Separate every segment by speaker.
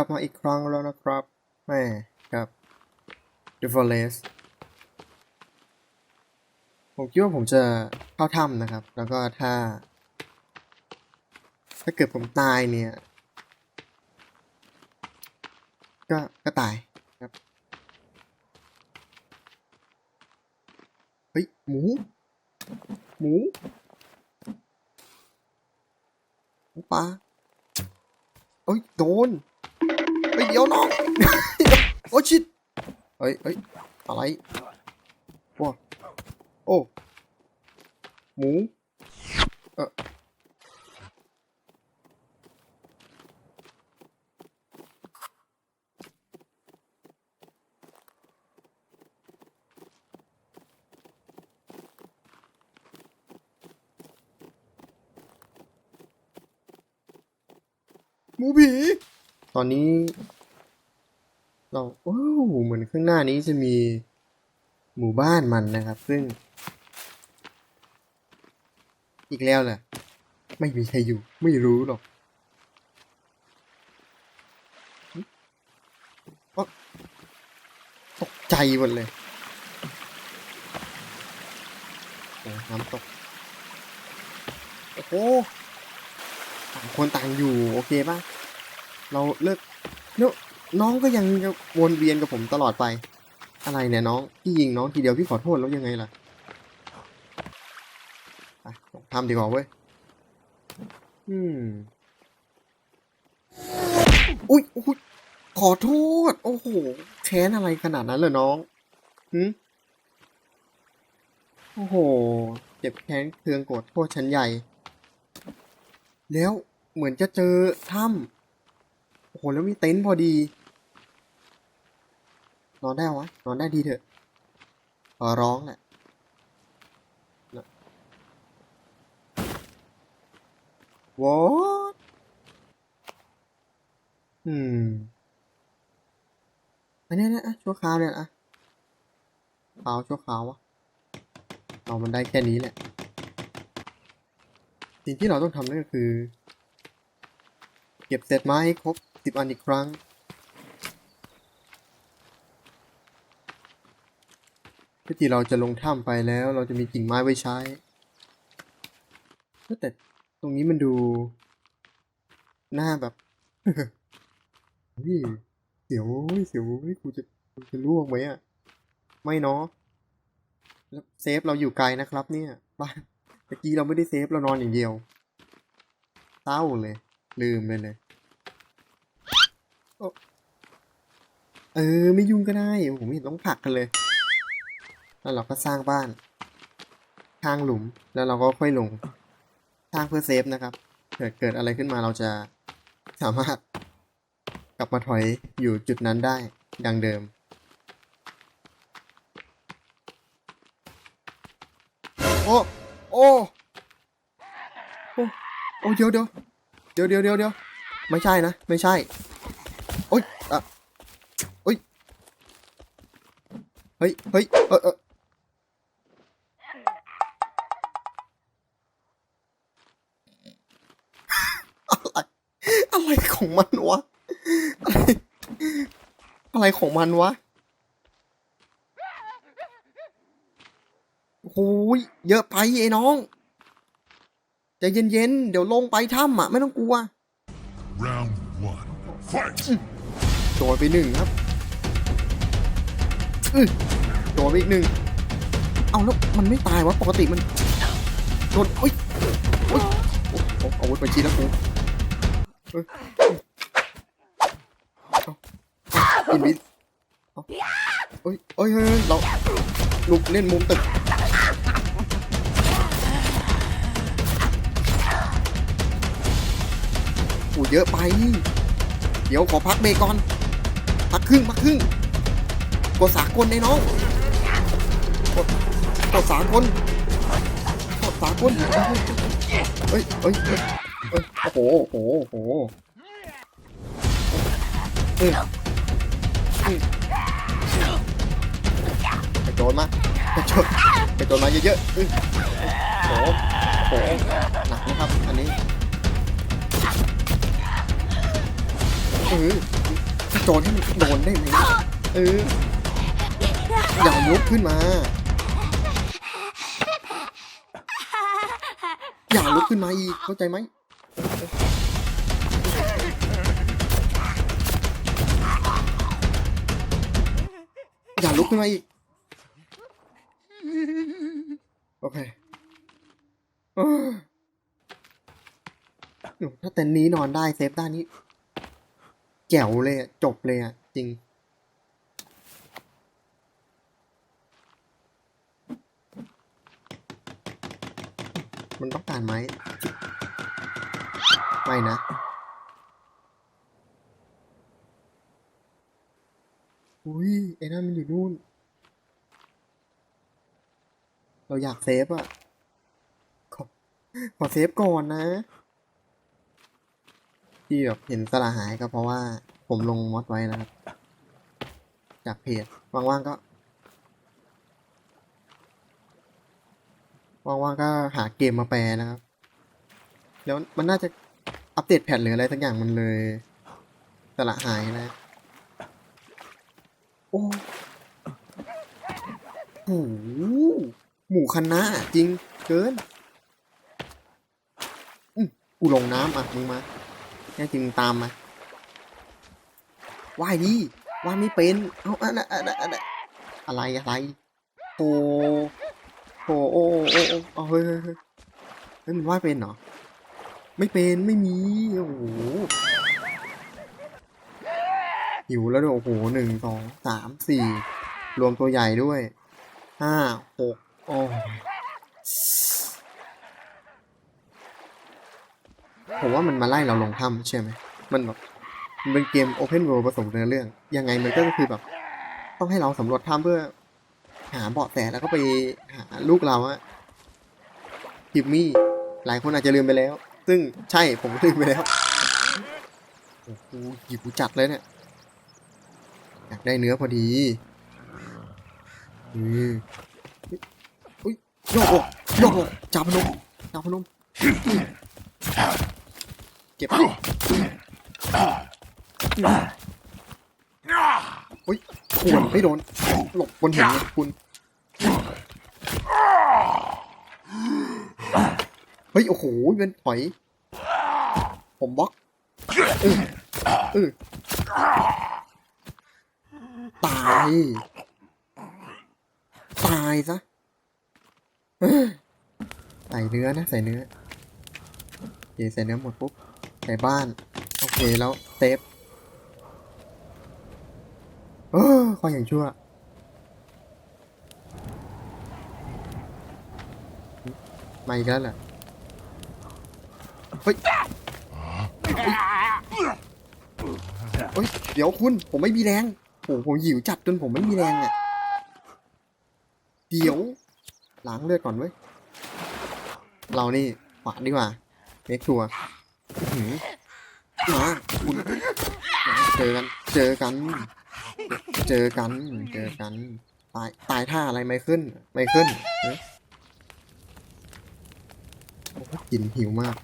Speaker 1: ลับมาอีกครั้งแล้วนะครับแม่ครับ The Forest ผมคิดว่าผมจะเข้าถ้ำนะครับ แล้วก็ถ้า ถ้าเกิดผมตายเนี่ย ก็ก็ตายครับเฮ้ยหมู หมูหมูปลาเอ้ยโดน เดี๋ยวน้อง โอ้ชิดเฮ้ยเฮ้ยอะไรว้าโอ้ หมู เออหมูผี ตอนนี้ เราว้าวเหมือนข้างหน้านี้จะมีหมู่บ้านมันนะครับ ซึ่ง อีกแล้วแหละไม่มีใครอยู่ ไม่รู้หรอกตกใจหมดเลยน้ำตก โอ้โหต่างคนต่างอยู่ โอเคป่ะ เราเลิกเนอะ น้องก็ยังจะวนเวียนกับผมตลอดไป อะไรเนี่ยน้องพี่ยิงน้องทีเดียวพี่ขอโทษแล้วยังไงล่ะทำดีกว่าเว้ยอืมอุ๊ยอุ๊ยขอโทษ โอ้โหแค้นอะไรขนาดนั้นเลยน้องหืมโอ้โห เจ็บแค้นเคืองโกรธโทษชั้นใหญ่ แล้วเหมือนจะเจอถ้ำโอ้โห แล้วมีเต็นท์พอดี นอนได้วะ นอนได้ดีเถอะขอร้องแหละ What อืมอันนี้นะอะชั่วคราวเนี่ยอะขาวชั่วคราววะเอามันได้แค่นี้แหละ สิ่งที่เราต้องทำนั่นก็คือ เก็บเศษไม้ครบสิบอันอีกครั้ง เพื่อที่เราจะลงถ้ำไปแล้ว เราจะมีกิ่งไม้ไว้ใช้แต่ตรงนี้มันดูหน้าแบบเฮ้ยเสียวเสียวเว้ยกูจะกูจะล่วงไหมอะ ไม่เนาะแล้วเซฟเราอยู่ไกลนะครับ เนี่ยบ้านตะกี้เราไม่ได้เซฟเรานอนอย่างเดียวเศร้าเลย ลืมเลยโอ้เออ ไม่ยุ่งก็ได้โอ้โหไม่เห็นต้องผลักกันเลย แล้วเราก็สร้างบ้านข้างหลุมแล้วเราก็ค่อยลงสร้างเพื่อเซฟนะครับเกิดเกิดอะไรขึ้นมาเราจะสามารถกลับมาถอยอยู่จุดนั้นได้ดังเดิม โอ้โอ้โอ้โอ้เดี๋ยวเดี๋ยวเดี๋ยวเดี๋ยวเดี๋ยวเดี๋ยวไม่ใช่นะ ไม่ใช่ โอ้ยอะโอ้ยเฮ้ยเฮ้ยเออเออ ของมันวะ อะไรอะไรของมันวะโอ้ยเยอะไปไอ้น้องใจเย็นๆ เดี๋ยวลงไปถ้ำอะ ไม่ต้องกลัว
Speaker 2: Round one. Fight!
Speaker 1: โดนไปหนึ่งครับอื้อโดนไปอีกหนึ่ง เอาแล้วมันไม่ตายวะ ปกติมันโดนอุ้ยอุ้ยโอ้โหอาวุธไปชี้แล้วกูเอุ๊ยอินบิสเอาเอ้ยเอ้ยเฮ้ยเราลุกเล่นมุมตึกโอ้เยอะไป เดี๋ยวขอพักเบรกก่อน พักครึ่งพักครึ่งกดสากลในน้องกดกดสากลกดสากลเฮ้ยเฮ้ย โอ้โหโอ้โหโอ้โหอืมอืมกระโจนมากระโจนกระโจนมาเยอะๆโอ้โหโอ้โหหนักนะครับอันนี้เออโจรให้มันโดนได้ไหมเอออย่ายกขึ้นมาอย่าลุกขึ้นมาอีกเข้าใจไหม อย่าลุกขึ้นมาอีก โอเคถ้าเต็นนี้นอนได้เซฟด้านนี้ แจ๋วเลยอะจบเลยอะจริง มันต้องการไหมไม่นะ อุ้ยไอ้นั่นมันอยู่นู่น เราอยากเซฟอะขอขอเซฟก่อนนะที่แบบเห็นสละหายก็เพราะว่าผมลงมอดไว้นะครับ จากเพจว่างๆก็ว่างๆก็หาเกมมาแปลนะครับ แล้วมันน่าจะอัปเดตแพทหรืออะไรสักอย่างมันเลยสละหายนะ โอ้โหหมู่คันนะจริงเกินอืมกูลงน้ำอะมึงมาแน่จริงตามมาว่ายดีว่ายไม่เป็น เอาอะนะอะนะอะนอะไรอะไรโอ้โอ้โอ้โอ้โอ้เอเฮ้ยเฮ้ยเฮ้ยเฮ้ยมันว่ายเป็นเหรอ ไม่เป็นไม่มี โอ้โห หิวแล้วด้วยโอ้โหหนึ่งสองสามสี่รวมตัวใหญ่ด้วยห้าหกโอ้ผมว่ามันมาไล่เราลงถ้ำใช่ไหมมันแบบมันเป็นเกม Open World ผสมเนื้อเรื่อง ยังไงมันก็คือแบบ ต้องให้เราสำรวจถ้ำเพื่อ หาเบาะแสแล้วก็ไปหาลูกเราอะจิมมี่ หลายคนอาจจะลืมไปแล้ว ซึ่งใช่ผมลืมไปแล้ว โอ้โหหิวจัดเลยเนี่ยากได้เนื้อพอดี อืมอุ้ยโยกอกโยกอกจับพนมจับพนมเก็บอุ้ยขวนไม่โดน หลบบนหินคุณเฮ้ย โอ้โหเป็นถอย ผมบล็อกเออเออาย ตายซะใส่เนื้อนะ ใส่เนื้อโอเคใส่เนื้อหมดปุ๊บ ใส่บ้าน โอเคแล้วเซฟเออคอยอย่างชั่วมาอีกแล้วเหรอเฮ้ยเฮ้ย เดี๋ยวคุณ ผมไม่มีแรง หผมหิวจัดจนผมไม่มีแรงอะ เดี๋ยวล้างเลือดก่อนเว้ย เรานี่ขวานดีกว่าเมคชัวหือมาคุณเจอกัน เจอกัน เจอกัน เจอกัน ตาย ตายท่าอะไรไม่ขึ้น ไม่ขึ้นโอ้หกลินหิวมาก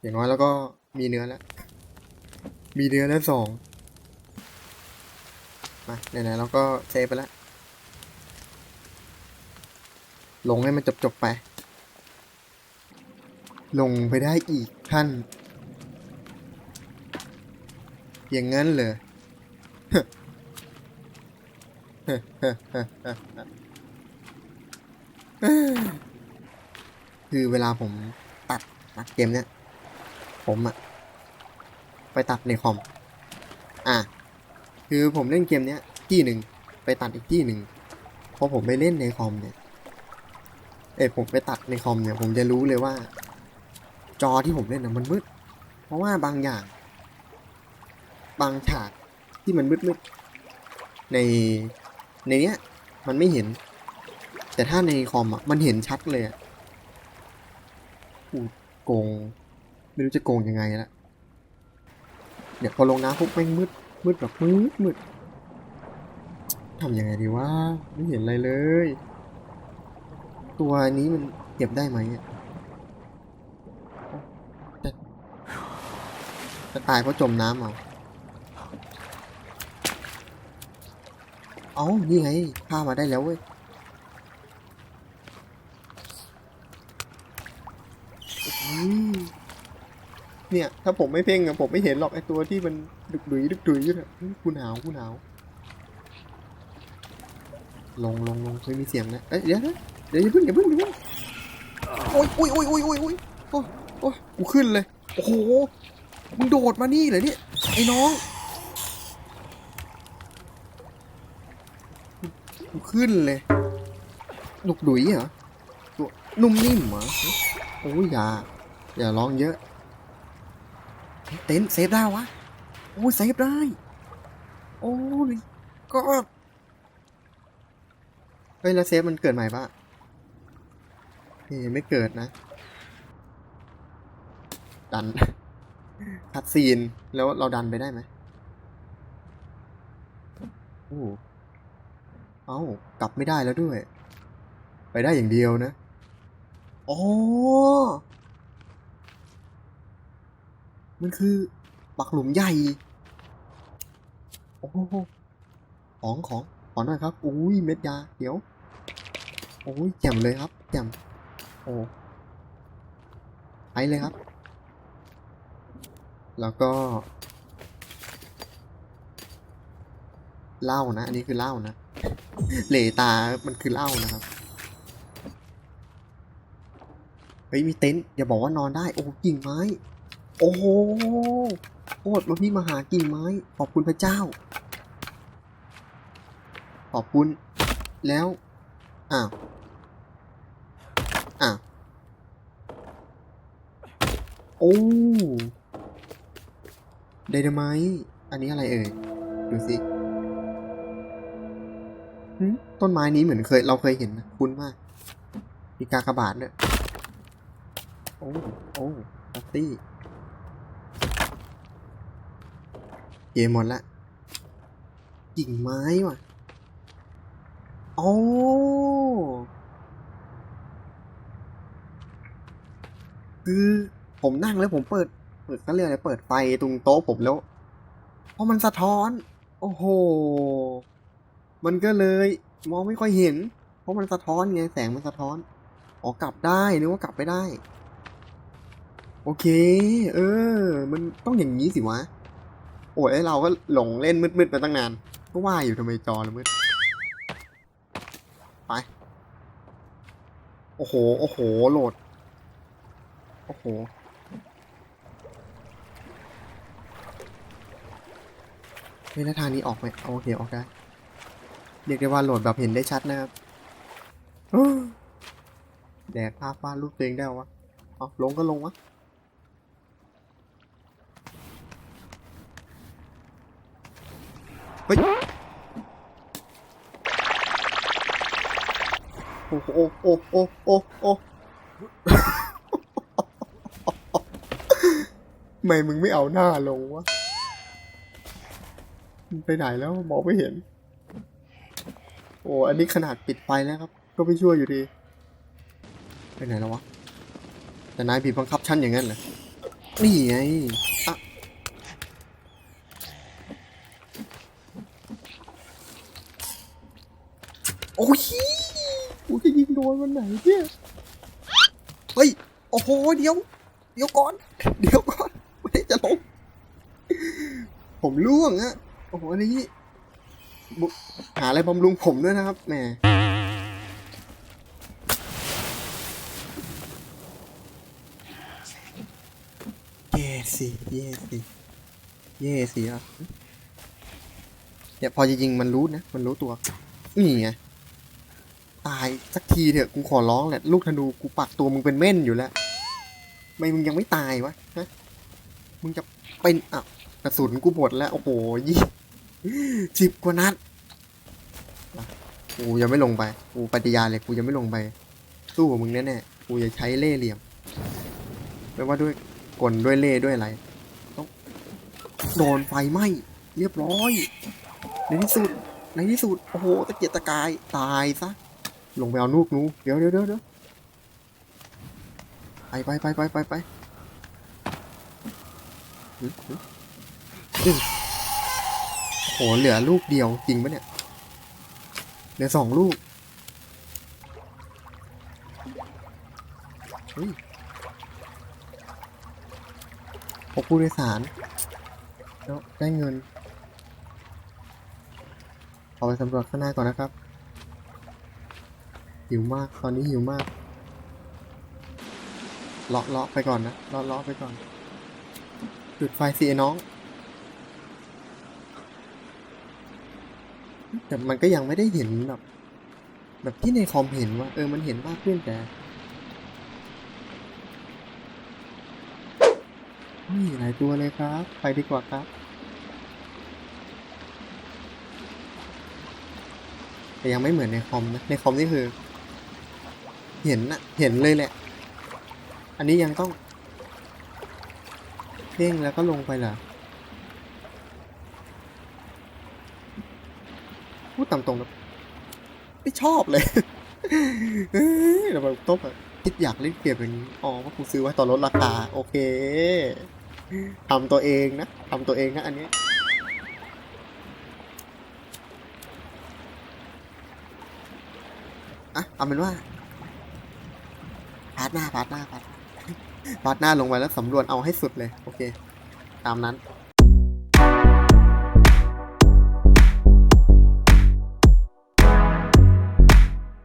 Speaker 1: อย่างน้อยแล้วก็ มีเนื้อแล้ว มีเนื้อแล้วสองมาไหนๆเราก็เซฟไปแล้ว ลงให้มันจบๆไป ลงไปได้อีกท่านอย่างนั้นเหรอคือเวลาผมตัดตัดเกมเนี้ย ผมอะ ไปตัดในคอม อะ คือผมเล่นเกมเนี้ยที่หนึ่งไปตัดอีกที่หนึ่งพอผมไปเล่นในคอมเนี่ย เอ้ผมไปตัดในคอมเนี่ย ผมจะรู้เลยว่า จอที่ผมเล่นน่ะมันมืด เพราะว่าบางอย่าง บางฉากที่มันมืดๆในในเนี้ยมันไม่เห็น แต่ถ้าในคอมอะมันเห็นชัดเลยอะโกง ไม่รู้จะโกงยังไงละ เดี๋ยวพอลงน้ำปุ๊บแม่งมืดมืดแบบมืดมืดทำยังไงดีวะไม่เห็นอะไรเลย ตัวนี้มันเก็บได้ไหมอะจะจะตายเพราะจมน้ำเอาเอานี่ไงฆ่ามาได้แล้วเว้ยอืม เนี่ย ถ้าผมไม่เพ่งอะผมไม่เห็นหรอกไอตัวที่มันดึกดุยดึกดุยอยู่เนี่ยกูหนาวกูหนาว ลงลงลงไม่มีเสียงนะเอ้ยเดี๋ยวนะเดี๋ยวอย่าพิ่งอย่าพิ่งอย่าพิ่งโอ้ยโอ้ยโอ้ยโอ้ยโอ้ยโอ้ยโอ้ยโอ้ยกูขึ้นเลย โอ้โห มึงโดดมานี่เหรอเนี่ย ไอ้น้องกูขึ้นเลยหนุกดุยเหรอตัวนุ่มนิ่มเหรอโอ้ยอย่า อย่าร้องเยอะ เต็นเซฟได้วะ โอ้เซฟได้ โอ้ยก็เฮ้ยแล้วเซฟมันเกิดใหม่ปะเฮ้ยไม่เกิดนะ ดันคัดซีนแล้วเราดันไปได้ไหมโอ้เอ้ากลับไม่ได้แล้วด้วย ไปได้อย่างเดียวนะอ๋อ มันคือปักหลุมใหญ่ โอ้โหของของขอหน่อยครับ อุ้ยเม็ดยา เดี๋ยว โอ้ยแจ่มเลยครับแจ่มโอ้ไปเลยครับ แล้วก็เหล้านะ อันนี้คือเหล้านะ เหลตา มันคือเหล้านะครับ เฮ้ย มีเต็นท์อย่าบอกว่านอนได้ โอ้กิ่งไม้ โอ้โหโคตรมาพี่มาหากิ่งไม้ ขอบคุณพระเจ้า ขอบคุณ แล้ว อ้าว อ้าว โอ้ไดนาไมต์อันนี้อะไรเอ่ย ดูสิต้นไม้นี้เหมือนเคย เราเคยเห็นนะคุ้นมาก มีกากบาทเนี่ยโอ้ โอ้ปัตตี้ เกมหมดละ กิ่งไม้ว่ะ โอ้คือผมนั่งแล้วผมเปิด เปิดเขาเรียกอะไรเปิดไฟตรงโต๊ะผมแล้ว เพราะมันสะท้อน โอ้โห มันก็เลยมองไม่ค่อยเห็น เพราะมันสะท้อนไงแสงมันสะท้อน อ๋อกลับได้นึกว่ากลับไปได้ โอเค เออ มันต้องอย่างนี้สิวะ โอ้ยเราก็หลงเล่นมืดๆมาตั้งนาน ก็ว่าอยู่ทำไมจอเรามืด ไป โอ้โห โอ้โห โหลด โอ้โห เฮ้ยแล้วทางนี้ออกไหมโอเคออกได้ เรียกได้ว่าโหลดแบบเห็นได้ชัดนะครับแดดภาพวาดรูปตัวเองได้วะ เอาลงก็ลงวะ เฮ้ยโอ้โหโอ้โอ้โอ้โอ้โอ้ไม่มึงไม่เอาหน้าลงวะมันไปไหนแล้วมองไม่เห็น โอ้อันนี้ขนาดปิดไฟแล้วครับ ก็ไม่ช่วยอยู่ดี ไปไหนแล้ววะ แต่นายบีบบังคับฉันอย่างนั้นเหรอนี่ไงอะ โอ้ยกูจะยิงโดนวันไหนเนี่ยเฮ้ย โอ้โห เดี๋ยว เดี๋ยวก่อน เดี๋ยวก่อนไม่จะลงผมล่วงอะโอ้โหอันนี้หาอะไรบำรุงผมด้วยนะครับแหมเย่สิเย่สิเย่สิอะเนี่ยพอจะยิงมันรู้นะ มันรู้ตัว นี่ไง ตายสักทีเถอะกูขอร้องแหละลูกธนูกูปักตัวมึงเป็นเม่นอยู่แล้วทำไมมึงยังไม่ตายวะฮะมึงจะเป็นอะกระสุนกูหมดแล้ว โอ้โหยี่สิบกว่านัดอะกูยังไม่ลงไปกูปฏิญาณเลยกูยังไม่ลงไป สู้กับมึงแน่ๆกูจะใช้เล่ห์เหลี่ยมไม่ว่าด้วยกลด้วยเล่ด้วยอะไรต้องโดนไฟไหม้เรียบร้อยในที่สุดในที่สุดโอ้โหตะเกียกตะกายตายซะ ลงไปเอาลูกหนูเดี๋ยวเดี๋ยวเดี๋ยวเดี๋ยวไปไปไปไปไปไปอืมอืมอืมโหเหลือลูกเดียวจริงปะเนี่ย เหลือสองลูกเฮ้ยพบผู้โดยสารแล้วได้เงิน เอาไปสำรวจข้างหน้าก่อนนะครับ หิวมากตอนนี้หิวมากเลาะเลาะไปก่อนนะเลาะเลาะไปก่อนจุดไฟสิไอ้น้อง แต่มันก็ยังไม่ได้เห็นแบบ แบบที่ในคอมเห็นว่า เออมันเห็นมากขึ้นแต่เฮ้ยหลายตัวเลยครับ ไปดีกว่าครับแต่ยังไม่เหมือนในคอมนะในคอมนี่คือ เห็นนะเห็นเลยแหละ อันนี้ยังต้องเด้งแล้วก็ลงไปเหรอพูดตามตรงนะไม่ชอบเลยเฮ้ยแบบต้องแบบคิดอยากเล่นเกมอย่างนี้อ๋อว่ากูซื้อไว้ตอนลดราคา โอเคทำตัวเองนะทำตัวเองนะอันเนี้ยอะเอาเป็นว่า พาดหน้าพาดหน้าพาร์ทพาดหน้าลงไปแล้วสำรวจเอาให้สุดเลย โอเค ตามนั้น